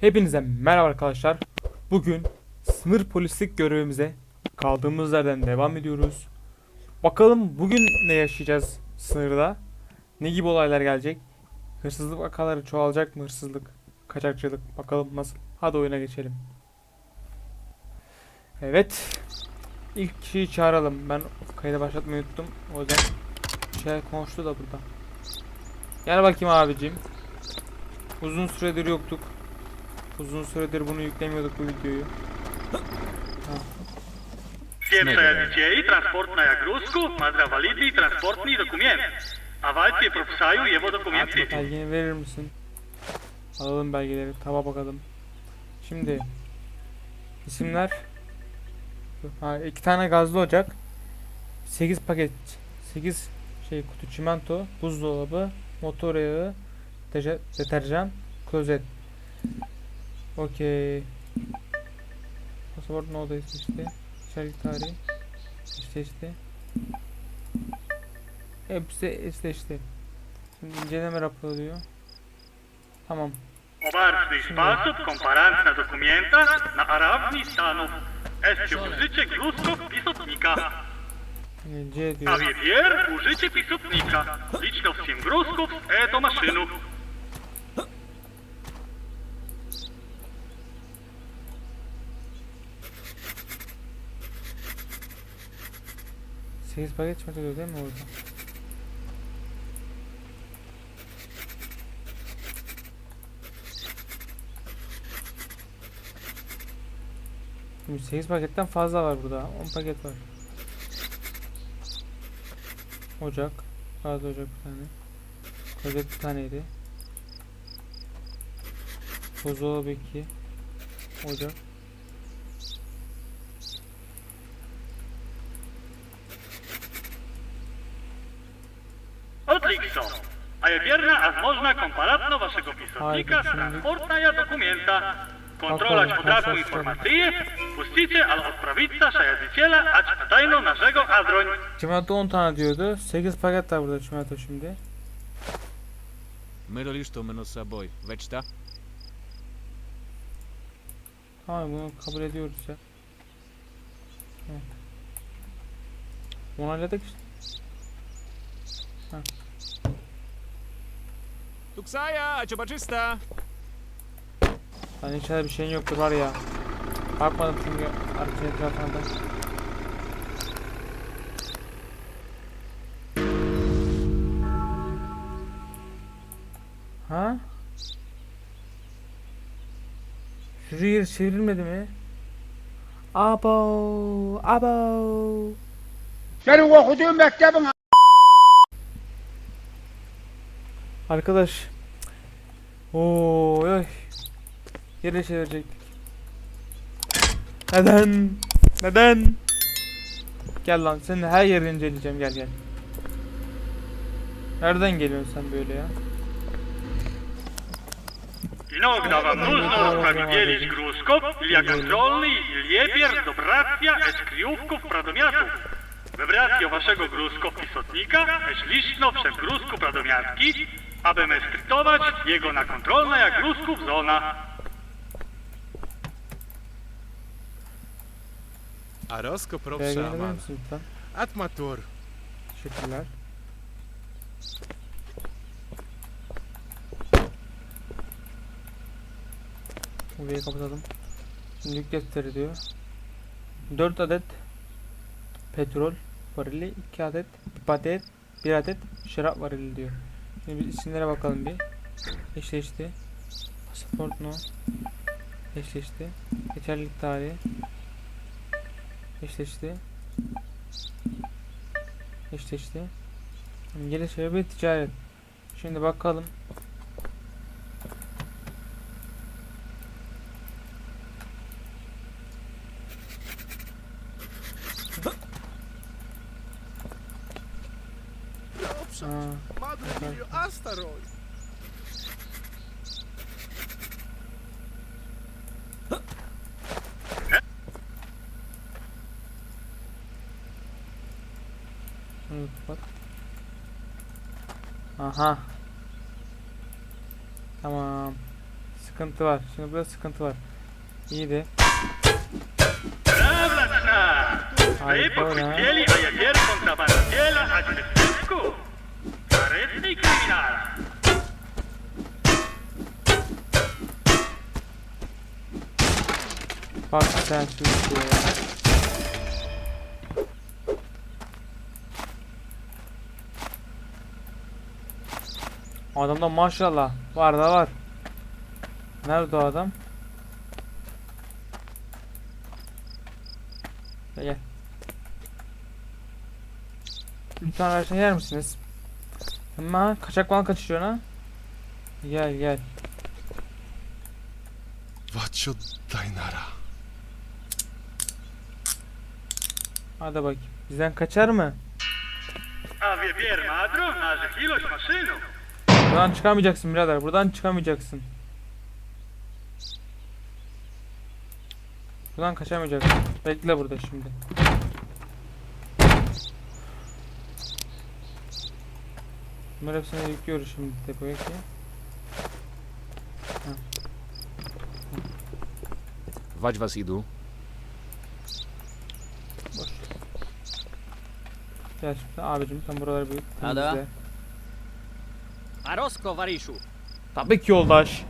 Hepinize merhaba arkadaşlar. Bugün sınır polislik görevimize kaldığımız yerden devam ediyoruz. Bakalım bugün ne yaşayacağız sınırda? Ne gibi olaylar gelecek? Hırsızlık vakaları çoğalacak mı hırsızlık, kaçakçılık? Bakalım nasıl? Hadi oyuna geçelim. Evet. İlk kişiyi çağıralım. Ben kaydı başlatmayı unuttum. O yüzden şey konuştu da burada. Gel bakayım abicim. Uzun süredir yoktuk. Uzun süredir bunu yüklemiyorduk bu videoyu. Dzisiaj transportna Gruzku ma za validni transportni dokument. A valjte propsaju jevo dokumenti. Belgeni verir misin? Alalım belgeleri. Taba bakalım. Şimdi isimler ha, iki tane gazlı ocak 8 paket 8 şey kutu çimento buzdolabı motor yağı deterjan klozet Okey. Pasaport ne oldu işte. İçerik tarihi eşleşti. Hepsi eşleşti. Şimdi inceleme raporu diyor. Tamam. Obart dispatów, komparant na dokumentach na arabni stanów. Escio użycie gruzków pisotnika. C diyor. A wiewier użycie pisotnika. Liczno w gruzków z e do maszynów. 8 paket çöp oluyor değil mi orada? Şimdi 8 paketten fazla var burada. 10 paket var. Ocak. Bazı ocak bir tane. Kozet bir taneydi. Buzdolabı 2. Ocak. wierna a można komparatno waszego pisotnika Ajde, transportna ja dokumenta. Kontrolać Okej, podatku proszę, informacije, pusticie, ale odprawica szajadziciela, acz tajno naszego adroń. Çimento 10 tane diyordu. 8 paket var burada çimento şimdi. Миро ли что с собой? Вечта? Tamam bunu kabul ediyoruz ya. Evet. Onayladık işte. Туксая, Tuksaya, acıbacısta. Lan hani inşallah bir şeyin yoktur var ya. Bakmadım çünkü arkaya etrafına da. Ha? Sürü yer çevrilmedi mi? Abo, abo. Senin okuduğun mektebin Arkadaş. Oo, ay. Yere çevirecektik. Neden? Neden? Gel lan senin her yerini inceleyeceğim gel gel. Nereden geliyorsun sen böyle ya? Nowa nużno zawieli gruskop, lia kontrolny, liebier, dobracja, eskriówków, pradomiatów. Wybracją waszego gruskop pisotnika, eśliszno, przem grusku pradomiatki, aby mestrytować jego na kontrolna jak Grusków zona. Arosko verir Profşaman. misin lütfen? Atmator. Teşekkürler. Burayı kapatalım. Şimdi yük defteri diyor. 4 adet petrol varili, 2 adet paket, 1 adet şarap varili diyor. Şimdi biz isimlere bakalım bir. Eşleşti. Pasaport no. Eşleşti. Geçerlilik tarihi. Eşleşti. Eşleşti. Geliş sebebi ticaret. Şimdi bakalım. Kapat. Aha. Tamam. sıkıntı var. Şimdi burada sıkıntı var. İyiydi. Prawda, Wy Harika oyna. pochwycili Ajagier kontrabandziela, a Czystysku. Karetny kryminal. Bak sen şu işe ya. Adamda maşallah var da var. Nerede o adam? Gel gel. Lütfen şey yer misiniz? Ama kaçak mal kaçışıyor ha? Gel gel. Vacho Dainara. Hadi bakayım. Bizden kaçar mı? A wie pier madru, naszych ilość maszynów. Buradan çıkamayacaksın birader. Buradan çıkamayacaksın. Buradan kaçamayacaksın. Bekle burada şimdi. Bunları hepsini yüklüyoruz şimdi depoya ki. Wać was idu. Boş. Gel şimdi abicim sen buraları bir temizle. Arosko, Wariszu. Tabii ki yoldaş.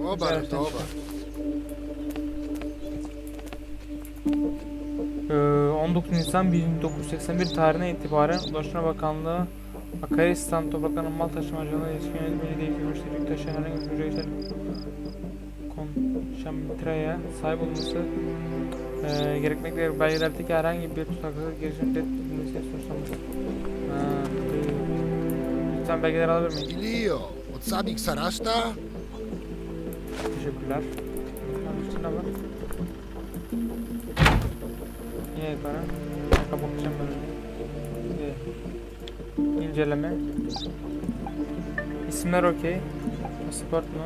Obar, obar. Ee, 19 Nisan 1981 tarihine itibaren Ulaştırma Bakanlığı Akaristan topraklarının mal taşımacılığına ilişkin yönetmeliği değiştirmiştir. Yük taşıyan herhangi bir ücretel konşamtraya sahip olması e, gerekmektedir. Belgelerdeki herhangi bir tutaklı girişim reddedilmesi e, Lütfen belgeleri alabilir miyim? Ilio, od Sabik Sarasta? Teşekkürler. İçinde var. Yine yukarı. Kapatacağım ben. Bir İnceleme. İsimler okey. Pasaport mu?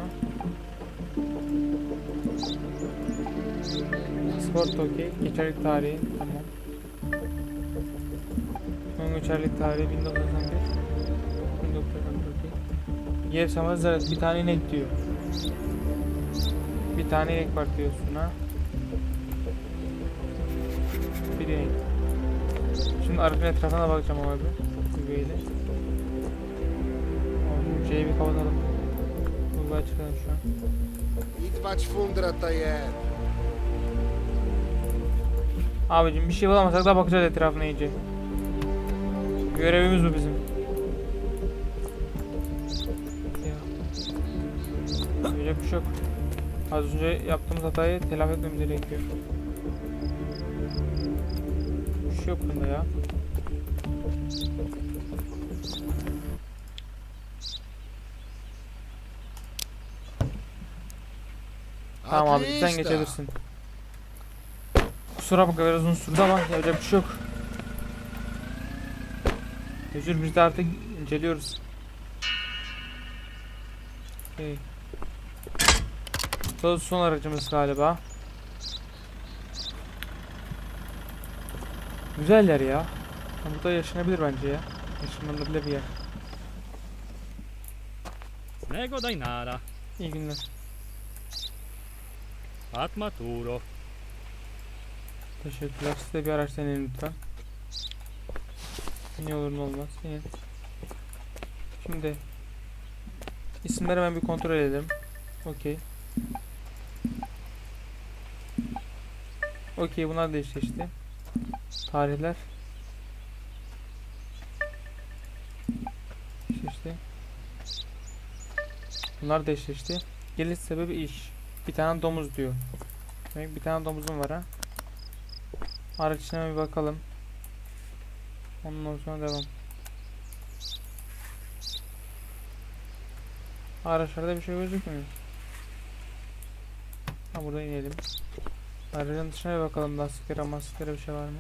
Pasaport okey. Geçerlik tarihi. Tamam. Son geçerlik tarihi 1991. 1991 okey. Yer samaz bir tane inek diyor. Bir tane inek var diyorsun ha. Bir inek. Şimdi aracın etrafına bakacağım abi. Güveyle. C'yi bir kapatalım. Bu açıklayalım şu an. Idwać fundra je. Abicim bir şey bulamasak da bakacağız etrafına iyice. Görevimiz bu bizim. Ya. Yapacak bir şey yok. Az önce yaptığımız hatayı telafi etmemiz gerekiyor. Bir şey yok bunda ya. Tamam abi sen geçebilirsin. Kusura bakma biraz uzun sürdü ama yapacak bir şey yok. Özür biz de artık inceliyoruz. Okay. Bu son aracımız galiba. Güzel yer ya. Burada yaşanabilir bence ya. Yaşanılabilir bir yer. Nego Dainara, İyi günler. Atmaturo, Teşekkürler. Siz de bir araç deneyin lütfen. Ne olur ne olmaz. İyi. Şimdi isimleri hemen bir kontrol edelim. Okey. Okey bunlar da eşleşti. Tarihler. Eşleşti. Bunlar da eşleşti. Geliş sebebi iş. Bir tane domuz diyor. Demek bir tane domuzum var ha. Araç bir bakalım. Ondan sonra devam. Araçlarda bir şey gözükmüyor. Ha burada inelim. Aracın dışına bir bakalım lastiklere mastiklere bir şey var mı?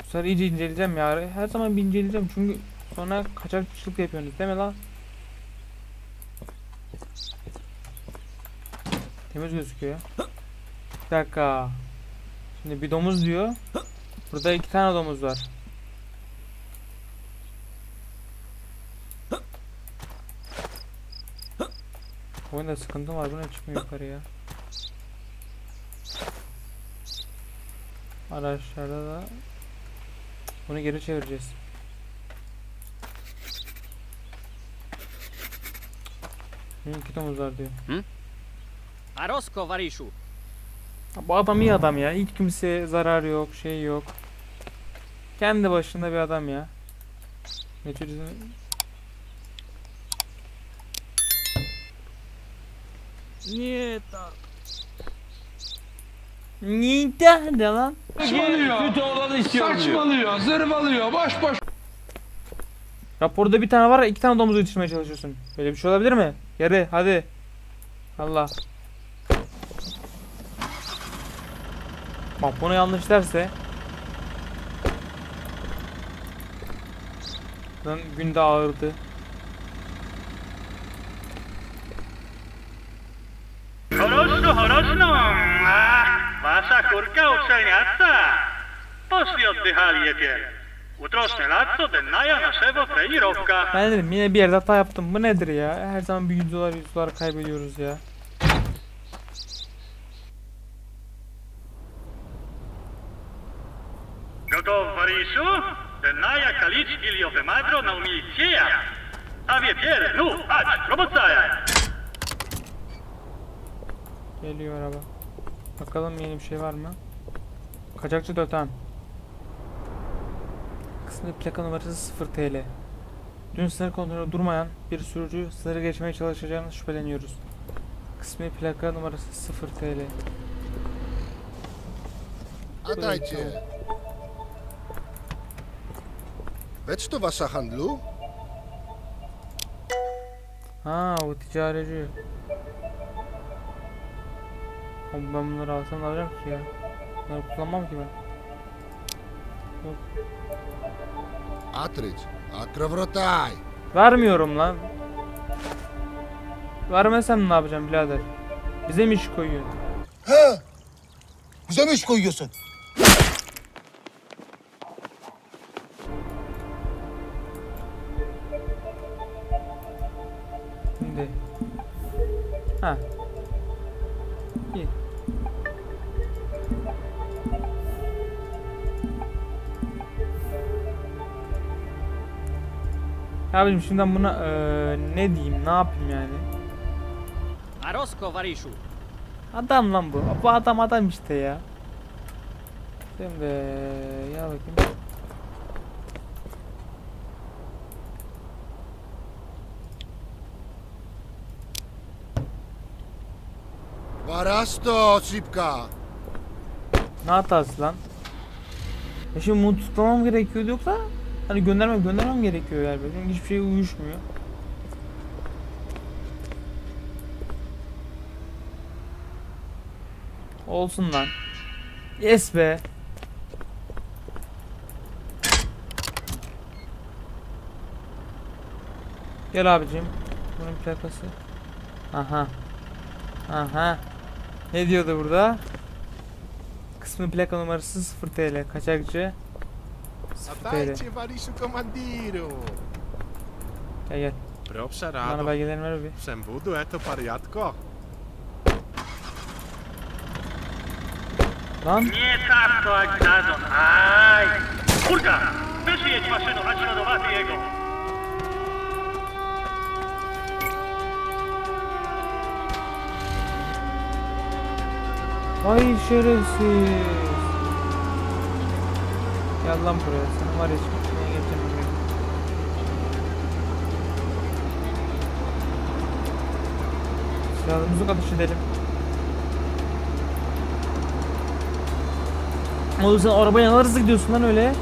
Bu sefer iyice inceleyeceğim ya. Her zaman bir inceleyeceğim çünkü sonra kaçakçılık yapıyorsunuz değil mi lan? Temiz gözüküyor. Bir dakika. Şimdi bir domuz diyor. Burada iki tane domuz var. Oyunda sıkıntı var. Bu ne çıkmıyor yukarıya? Araçlarda da bunu geri çevireceğiz. Niye domuz var diyor. Hı? Arosko varişu. Bu adam iyi adam ya. Hiç kimseye zarar yok, şey yok. Kendi başında bir adam ya. Geçiriz. Nie tak. Nida de lan. Saçmalıyor, zırvalıyor, boş boş Raporda bir tane var, iki tane domuzu yetiştirmeye çalışıyorsun. Böyle bir şey olabilir mi? Yarı, hadi. Allah. Bunu yanlış derse. Lan günde ağırdı. Horoszno, horoszno! A, wasza kurka uczelniasta! Poszli oddychali jepier. Utroszne latco, dennaja naszego trenirowka. Ben dedim yine bir yerde hata yaptım. Bu nedir ya? Her zaman bir 100 dolar 100 dolar kaybediyoruz ya. Gotov, Wariszu? Dennaja kalic iliowe madro na umilcieja. A wie pier, nu, ać, robocaja! Geliyor araba. Bakalım yeni bir şey var mı? Kaçakçı 4 tamam. Kısmı plaka numarası 0 TL. Dün sınır kontrolü durmayan bir sürücü sınırı geçmeye çalışacağını şüpheleniyoruz. Kısmi plaka numarası 0 TL. A dajcie. Lecz to wasza handlu? Ha o ticareci. Oğlum ben bunları alsam ne alacağım ki ya? Bunları kullanmam ki ben. Atryć, a krowrotaj. Vermiyorum lan. Vermesem ne yapacağım birader? Bize mi iş koyuyorsun? He. Bize mi iş koyuyorsun? Abicim şimdi ben buna eee, ne diyeyim ne yapayım yani? Arosko, Variszu. Adam lan bu. Bu adam adam işte ya. Şimdi ya bakayım. Warasto, szybka. Ne hatası lan? Ya şimdi bunu tutmam gerekiyordu yoksa hani göndermem göndermem gerekiyor yani benim hiçbir şey uyuşmuyor. Olsun lan. Yes be. Gel abicim. Bunun plakası. Aha. Aha. Ne diyordu burada? Kısmı plaka numarası 0 TL. Kaçakçı. 0 A TL. dajcie Wariszu komandiru. Gel gel. Proszę Bana rado. belgelerini ver bir. Przembudu eto pariatko. Lan. Nie tak to, jak dadzą. Aj! Kurka! Wyśjedź maszyną, ać radowaty jego! Vay şerefsiz. Gel lan buraya. Sen var ya geçeceğim. buraya. Silahlarımızı atış edelim. Oğlum sen arabaya hızlı gidiyorsun lan öyle?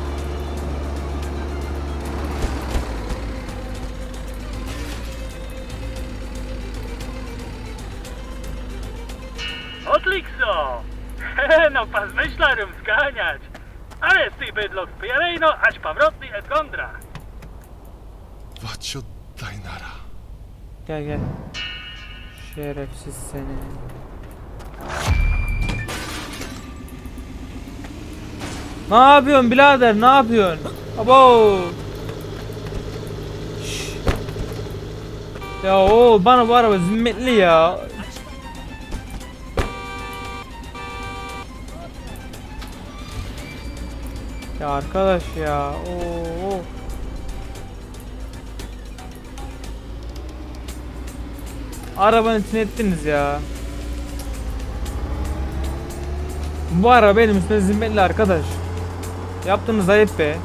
Bydlok spierejno, ać powrotny et gondra! Waccio Dainara. Gel gel. Şerefsiz seni. Ne yapıyorsun birader? Ne yapıyorsun? Abo. Ya o bana bu araba zimmetli ya. Ya arkadaş ya. Oo. Arabanın içine ettiniz ya. Bu araba benim üstüne zimmetli arkadaş. Yaptığınız ayıp be.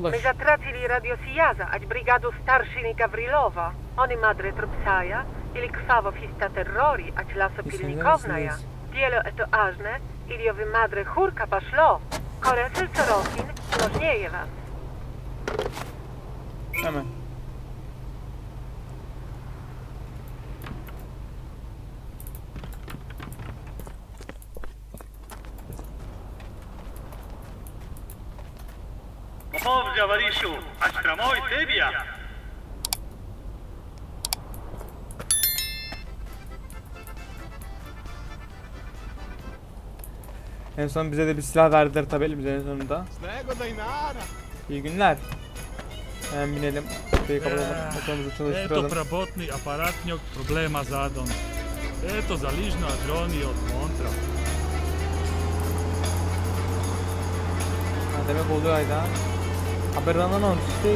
oglądać. My zatracili Radio Sijaza, ać brigadu Starszyny Gawrilowa. Oni madre trupsaja, ili krwawo fista terrori, ać laso pilnikowna ja. Dielo eto ażne, iliowy madre chórka paszlo. Koresel co rokin, nożnieje was. Amen. Varishu, ać pramoj tebia. En son bize de bir silah verdiler tabi elimize en sonunda. İyi günler. Hemen binelim. Kapıyı kapatalım. Motorumuzu Eto çalıştıralım. prabotni aparatnjok problema zadon. Eto zaližno adroni od Montra. Ha, demek oluyor Ayda. Haberden olmuş işte.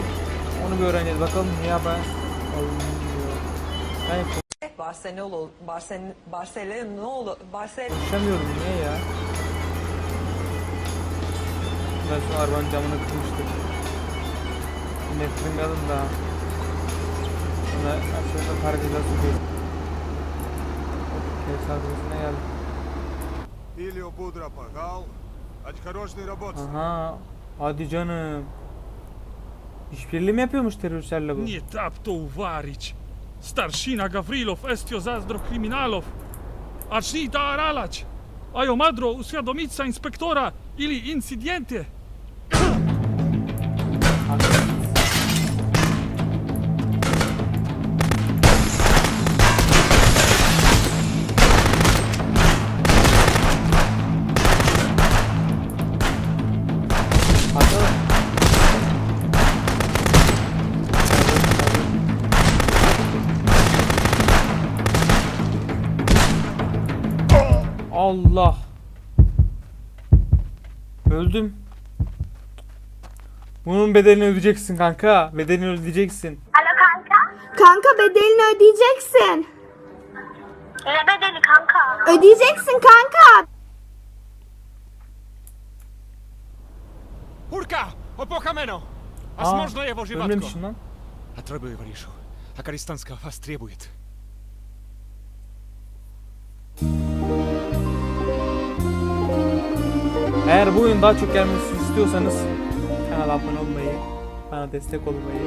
Onu bir öğreneceğiz. Bakalım niye haber alınmıyor. Ben Barcelona, Barcelona, Barcelona, Barcelona. konuşamıyorum niye ya? Ben şu arabanın camını kırmıştım. Yine kırmayalım da. Sonra aşağıda park edeceğiz. Okey, sarkısına geldik. Илио Будра Пагал. Ать хороший работ. Aha. Hadi canım. İşbirliği mi yapıyormuş teröristlerle bu? Nie tap to uwarić. Starszina Gawrilow estio zazdro kryminalow. Acznij ta aralać. A jo madro uświadomica inspektora ili incidjentie. Allah. Öldüm. Bunun bedelini ödeyeceksin kanka. Bedelini ödeyeceksin. Kanka bedelini ödeyeceksin. Ne bedeli kanka? Ödeyeceksin kanka. Hurka! Opokameno! A Aa, smożno je wożywatko! ölmemişim lan. A trebuje, Variszu. A Karistanska was требует. Eğer bu oyun daha çok gelmesini istiyorsanız kanala abone olmayı, bana destek olmayı,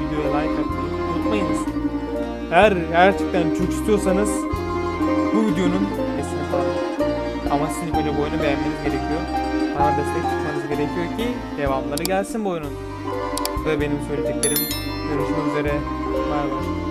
videoya like atmayı unutmayınız. Eğer gerçekten çok istiyorsanız bu videonun esini falan. Ama sizin önce bu oyunu beğenmeniz gerekiyor. Bana destek çıkmanız gerekiyor ki devamları gelsin bu oyunun. Da benim söyleyeceklerim. Görüşmek üzere. Bay bay.